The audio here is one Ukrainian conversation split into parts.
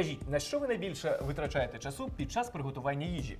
Скажіть, на що ви найбільше витрачаєте часу під час приготування їжі?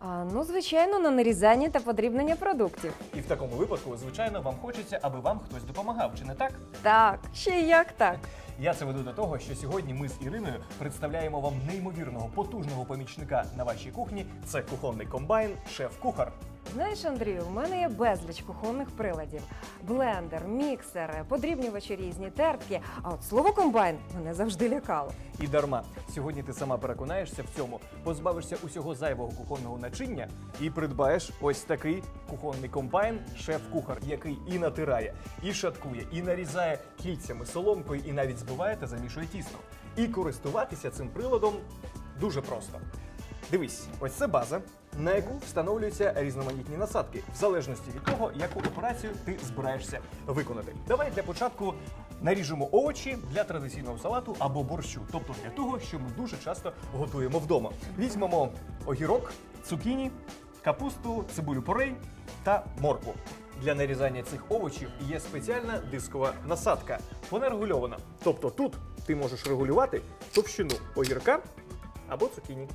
А, ну, звичайно, на нарізання та подрібнення продуктів. І в такому випадку, звичайно, вам хочеться, аби вам хтось допомагав, чи не так? Так, ще й як так. Я це веду до того, що сьогодні ми з Іриною представляємо вам неймовірного потужного помічника на вашій кухні. Це кухонний комбайн, шеф-кухар. Знаєш, Андрію, у мене є безліч кухонних приладів: блендер, міксер, подрібнювачі різні, тертки. А от слово комбайн мене завжди лякало. І дарма. Сьогодні ти сама переконаєшся в цьому, позбавишся усього зайвого кухонного начиння і придбаєш ось такий кухонний комбайн, шеф-кухар, який і натирає, і шаткує, і нарізає кільцями соломкою, і навіть збиває та замішує тісто. І користуватися цим приладом дуже просто. Дивись, ось це база, на яку встановлюються різноманітні насадки, в залежності від того, яку операцію ти збираєшся виконати. Давай для початку наріжемо овочі для традиційного салату або борщу, тобто для того, що ми дуже часто готуємо вдома. Візьмемо огірок, цукіні, капусту, цибулю порей та моркву. Для нарізання цих овочів є спеціальна дискова насадка. Вона регульована. Тобто тут ти можеш регулювати товщину огірка або цукіні.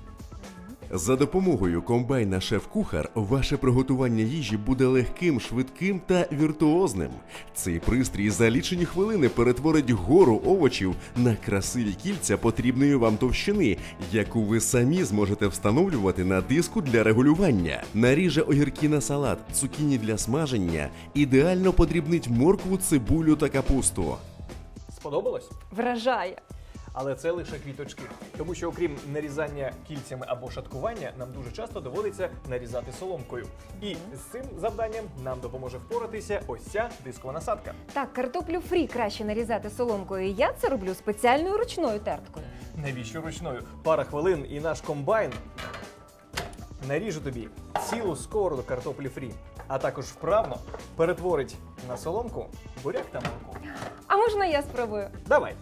За допомогою комбайна шеф-кухар ваше приготування їжі буде легким, швидким та віртуозним. Цей пристрій за лічені хвилини перетворить гору овочів на красиві кільця потрібної вам товщини, яку ви самі зможете встановлювати на диску для регулювання. Наріже огірки на салат, цукіні для смаження, ідеально подрібнить моркву, цибулю та капусту. Сподобалось? Вражає. Але це лише квіточки, тому що окрім нарізання кільцями або шаткування, нам дуже часто доводиться нарізати соломкою. І з цим завданням нам допоможе впоратися ось ця дискова насадка. Так, картоплю фрі краще нарізати соломкою. Я це роблю спеціальною ручною терткою. Навіщо ручною? Пара хвилин і наш комбайн наріже тобі цілу сковороду картоплі фрі, а також вправно перетворить на соломку буряк та морку. А можна я спробую? Давай!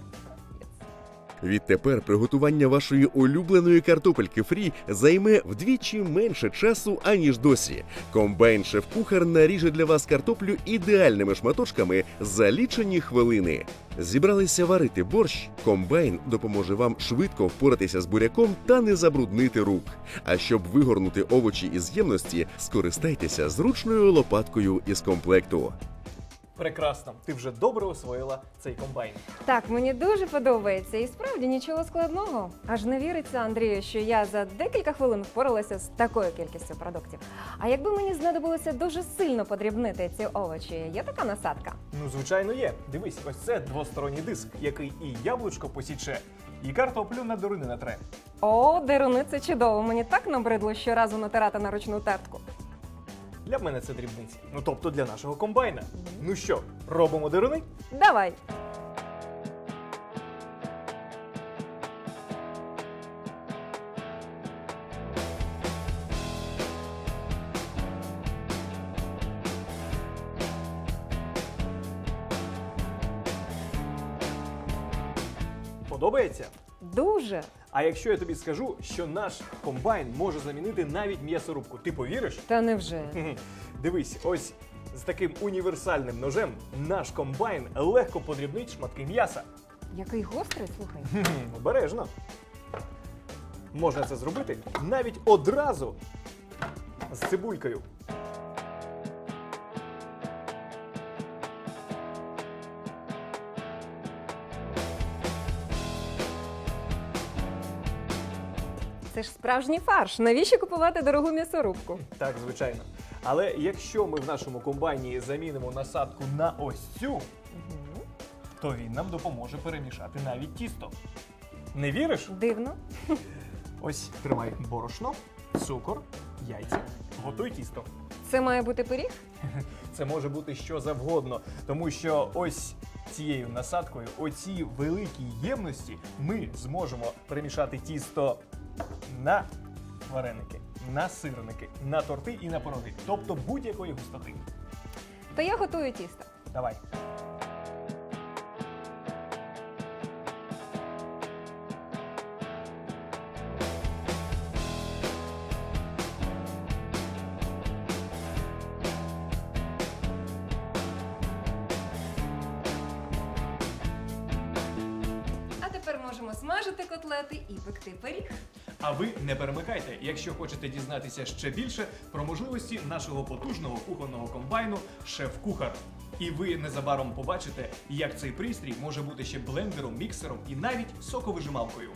Відтепер приготування вашої улюбленої картопельки фрі займе вдвічі менше часу, аніж досі. Комбайн шеф-кухар наріже для вас картоплю ідеальними шматочками за лічені хвилини. Зібралися варити борщ. Комбайн допоможе вам швидко впоратися з буряком та не забруднити рук. А щоб вигорнути овочі із ємності, скористайтеся зручною лопаткою із комплекту. Прекрасно! Ти вже добре освоїла цей комбайн. Так, мені дуже подобається, і справді нічого складного. Аж не віриться, Андрію, що я за декілька хвилин впоралася з такою кількістю продуктів. А якби мені знадобилося дуже сильно подрібнити ці овочі, є така насадка. Ну, звичайно, є. Дивись, ось це двосторонній диск, який і яблучко посіче, і картоплю на дурини натре. О, деруни, це чудово. Мені так набридло щоразу натирати на ручну тертку. Для мене це дрібниці. Ну тобто для нашого комбайна. Ну що, робимо дируни? Давай. Подобається? Дуже. А якщо я тобі скажу, що наш комбайн може замінити навіть м'ясорубку, ти повіриш? Та невже? Хм. Дивись, ось з таким універсальним ножем наш комбайн легко подрібнить шматки м'яса. Який гострий, слухай. Хм, Обережно. Можна це зробити навіть одразу з цибулькою. Це ж справжній фарш. Навіщо купувати дорогу м'ясорубку? Так, звичайно. Але якщо ми в нашому комбайні замінимо насадку на ось цю, то він нам допоможе перемішати навіть тісто. Не віриш? Дивно. Ось тримай борошно, цукор, яйця, готуй тісто. Це має бути пиріг? Це може бути що завгодно, тому що ось цією насадкою, оцій великій ємності, ми зможемо перемішати тісто на вареники, на сирники, на торти і на пироги, тобто будь-якої густоти. То я готую тісто. Давай. тепер можемо смажити котлети і пекти пиріг. А ви не перемикайте, якщо хочете дізнатися ще більше про можливості нашого потужного кухонного комбайну Шеф-Кухар. І ви незабаром побачите, як цей пристрій може бути ще блендером, міксером і навіть соковижималкою.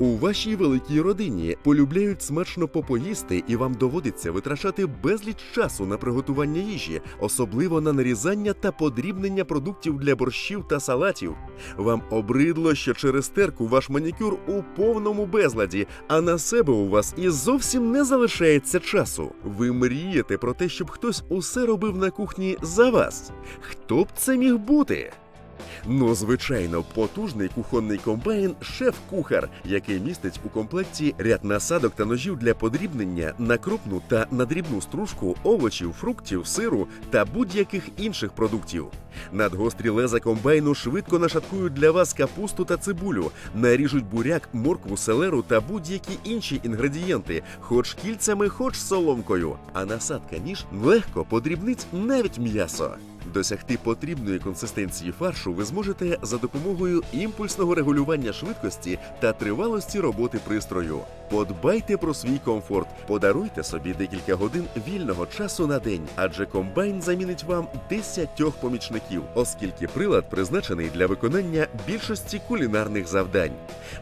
У вашій великій родині полюбляють смачно попоїсти, і вам доводиться витрачати безліч часу на приготування їжі, особливо на нарізання та подрібнення продуктів для борщів та салатів. Вам обридло, що через терку ваш манікюр у повному безладі, а на себе у вас і зовсім не залишається часу. Ви мрієте про те, щоб хтось усе робив на кухні за вас. Хто б це міг бути? Ну, звичайно, потужний кухонний комбайн шеф-кухар, який містить у комплекті ряд насадок та ножів для подрібнення на крупну та на дрібну стружку овочів, фруктів, сиру та будь-яких інших продуктів. Надгострі леза комбайну швидко нашаткують для вас капусту та цибулю, наріжуть буряк, моркву, селеру та будь-які інші інгредієнти, хоч кільцями, хоч соломкою. А насадка ніж легко подрібнить навіть м'ясо. Досягти потрібної консистенції фаршу ви зможете за допомогою імпульсного регулювання швидкості та тривалості роботи пристрою. Подбайте про свій комфорт, подаруйте собі декілька годин вільного часу на день, адже комбайн замінить вам десятьох помічників, оскільки прилад призначений для виконання більшості кулінарних завдань.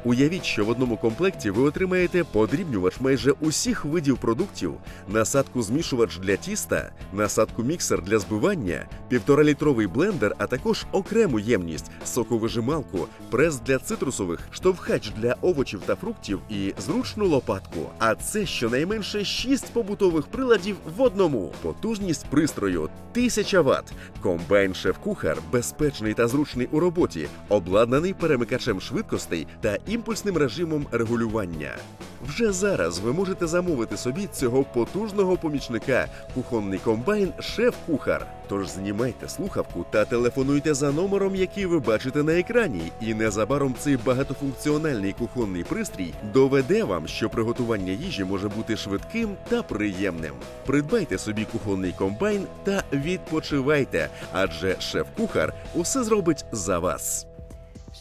Уявіть, що в одному комплекті ви отримаєте подрібнювач майже усіх видів продуктів, насадку змішувач для тіста, насадку міксер для збивання, півторалітровий блендер, а також окрему ємність, соковижималку, прес для цитрусових, штовхач для овочів та фруктів і зручну лопатку. А це щонайменше 6 побутових приладів в одному. Потужність пристрою 1000 Вт. Комбайн шеф-кухар безпечний та зручний у роботі, обладнаний перемикачем швидкостей та імпульсним режимом регулювання. Вже зараз ви можете замовити собі цього потужного помічника кухонний комбайн шеф-кухар. Тож знімайте слухавку та телефонуйте за номером, який ви бачите на екрані, і незабаром цей багатофункціональний кухонний пристрій доведе вам, що приготування їжі може бути швидким та приємним. Придбайте собі кухонний комбайн та відпочивайте, адже шеф-кухар усе зробить за вас.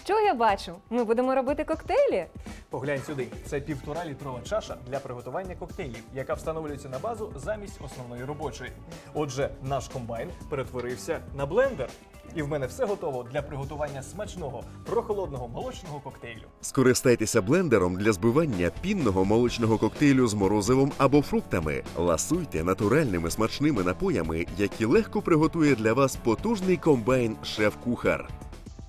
Що я бачу? Ми будемо робити коктейлі? Поглянь сюди, це півтора літрова чаша для приготування коктейлів, яка встановлюється на базу замість основної робочої. Отже, наш комбайн перетворився на блендер. І в мене все готово для приготування смачного прохолодного молочного коктейлю. Скористайтеся блендером для збивання пінного молочного коктейлю з морозивом або фруктами. Ласуйте натуральними смачними напоями, які легко приготує для вас потужний комбайн шеф-кухар.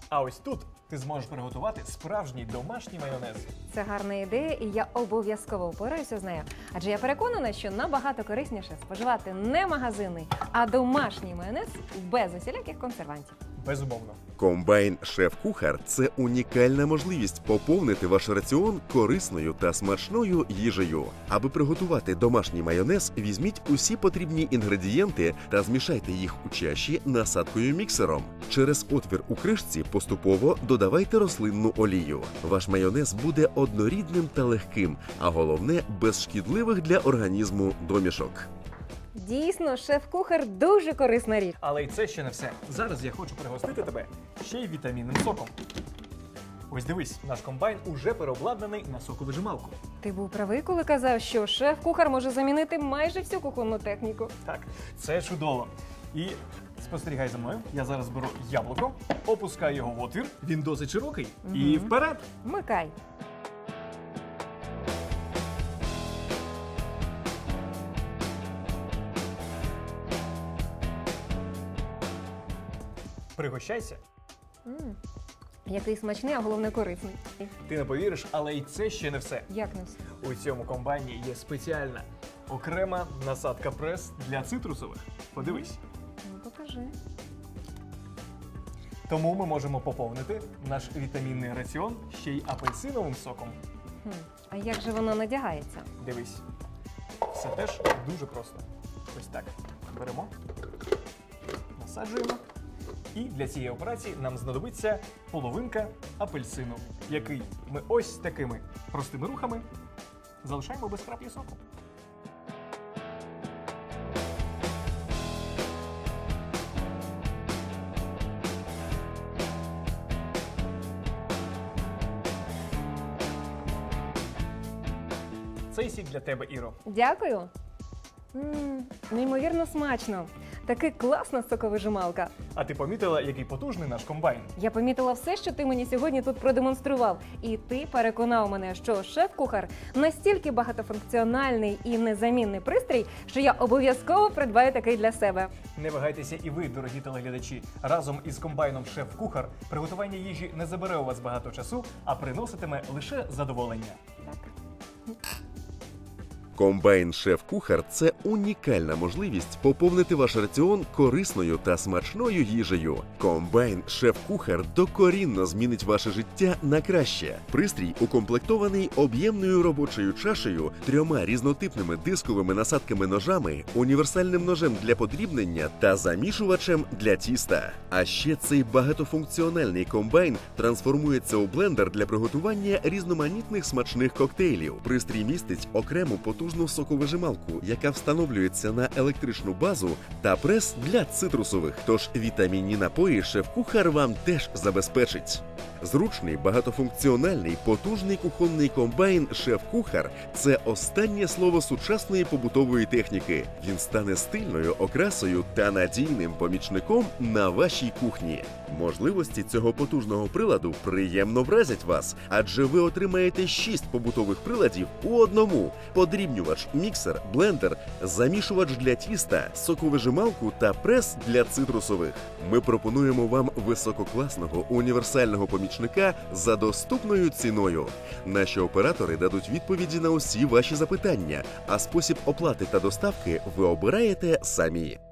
А ось тут ти зможеш приготувати справжній домашній майонез. Це гарна ідея, і я обов'язково впораюся з нею. Адже я переконана, що набагато корисніше споживати не магазинний, а домашній майонез без усіляких консервантів. Безумовно. Комбайн шеф-кухар це унікальна можливість поповнити ваш раціон корисною та смачною їжею. Аби приготувати домашній майонез, візьміть усі потрібні інгредієнти та змішайте їх у чаші насадкою міксером. Через отвір у кришці поступово додавайте рослинну олію. Ваш майонез буде однорідним та легким, а головне без шкідливих для організму домішок. Дійсно, шеф-кухар дуже корисна річ. Але й це ще не все. Зараз я хочу пригостити тебе ще й вітамінним соком. Ось дивись, наш комбайн уже переобладнаний на соковижималку. Ти був правий, коли казав, що шеф-кухар може замінити майже всю кухонну техніку. Так, це чудово. І спостерігай за мною. Я зараз беру яблуко, опускаю його в отвір. Він досить широкий. І вперед. Вмикай. Пригощайся. м Який смачний, а головне корисний. Ти не повіриш, але й це ще не все. Як не все? У цьому комбайні є спеціальна окрема насадка прес для цитрусових. Подивись. Ну, покажи. Тому ми можемо поповнити наш вітамінний раціон ще й апельсиновим соком. Хм. А як же воно надягається? Дивись. Все теж дуже просто. Ось так. Беремо, насаджуємо якій для цієї операції нам знадобиться половинка апельсину, який ми ось такими простими рухами залишаємо без краплі соку. Цей сік для тебе, Іро. Дякую. М, Неймовірно смачно. Таки класна соковижималка. А ти помітила, який потужний наш комбайн? Я помітила все, що ти мені сьогодні тут продемонстрував, і ти переконав мене, що шеф-кухар настільки багатофункціональний і незамінний пристрій, що я обов'язково придбаю такий для себе. Не вагайтеся і ви, дорогі телеглядачі. Разом із комбайном шеф-кухар приготування їжі не забере у вас багато часу, а приноситиме лише задоволення. Так. Комбайн шеф-кухар це унікальна можливість поповнити ваш раціон корисною та смачною їжею. Комбайн шеф-кухар докорінно змінить ваше життя на краще. Пристрій укомплектований об'ємною робочою чашею, трьома різнотипними дисковими насадками ножами, універсальним ножем для подрібнення та замішувачем для тіста. А ще цей багатофункціональний комбайн трансформується у блендер для приготування різноманітних смачних коктейлів. Пристрій містить окрему потужну соковижималку, яка встановлюється на електричну базу та прес для цитрусових. Тож вітамінні напої шеф-кухар вам теж забезпечить. Зручний, багатофункціональний, потужний кухонний комбайн шеф-кухар це останнє слово сучасної побутової техніки. Він стане стильною окрасою та надійним помічником на вашій кухні. Можливості цього потужного приладу приємно вразять вас, адже ви отримаєте 6 побутових приладів у одному: подрібнювач, міксер, блендер, замішувач для тіста, соковижималку та прес для цитрусових. Ми пропонуємо вам висококласного універсального помічника за доступною ціною. Наші оператори дадуть відповіді на усі ваші запитання, а спосіб оплати та доставки ви обираєте самі.